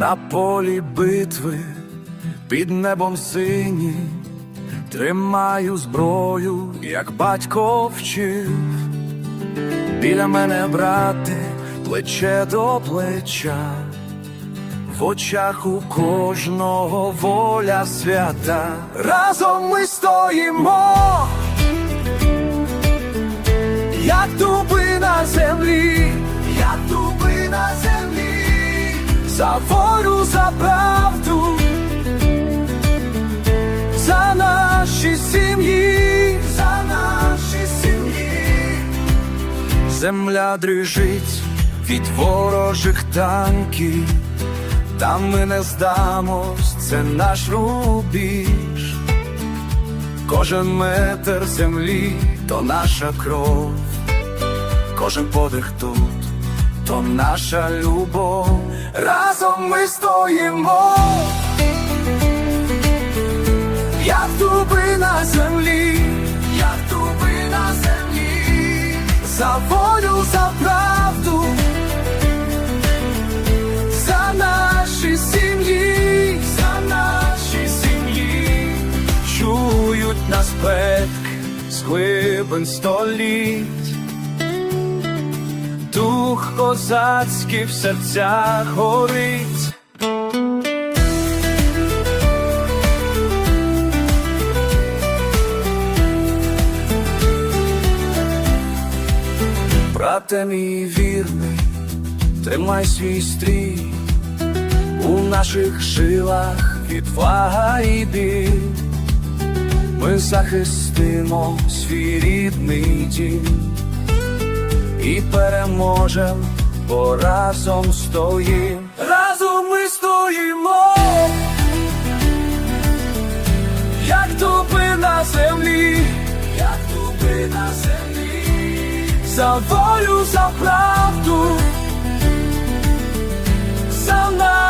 на полі битви під небом сині, тримаю зброю, як батько вчив. Біля мене, брате, плече до плеча, в очах у кожного воля свята. Разом ми стоїмо, за волю, за правду, за наші сім'ї, за наші сім'ї. Земля дрижить від ворожих танків, там ми не здамось, це наш рубіж. Кожен метр землі то наша кров, кожен подих тут то наша любов. Разом ми стоїмо, як дуби на землі, як дуби на землі, за волю, за правду, за наші сім'ї, за наші сім'ї, чують нас предки з глибин століть. Дух козацький в серцях горить. Брате мій вірний, тримай свій стрій, у наших жилах відвага і біль. Ми захистимо свій рідний дім і переможем, бо разом стоїм, разом ми стоїмо, як тупи на землі, як тупи на землі, за волю, за правду, за нас.